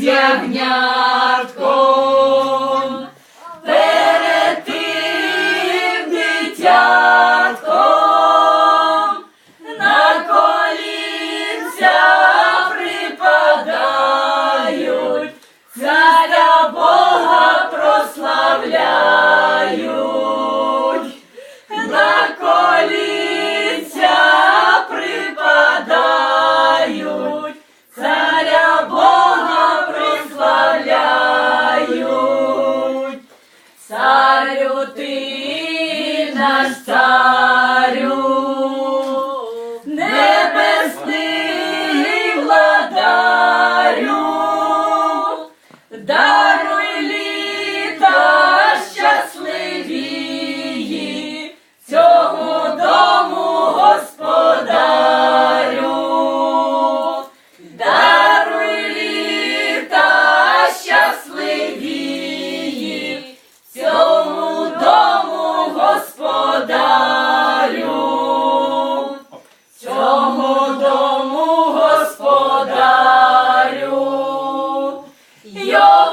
з ягнятком, перед тим дитятком. ти наш царю.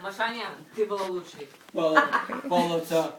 Машаня, ты была лучшей. Половца.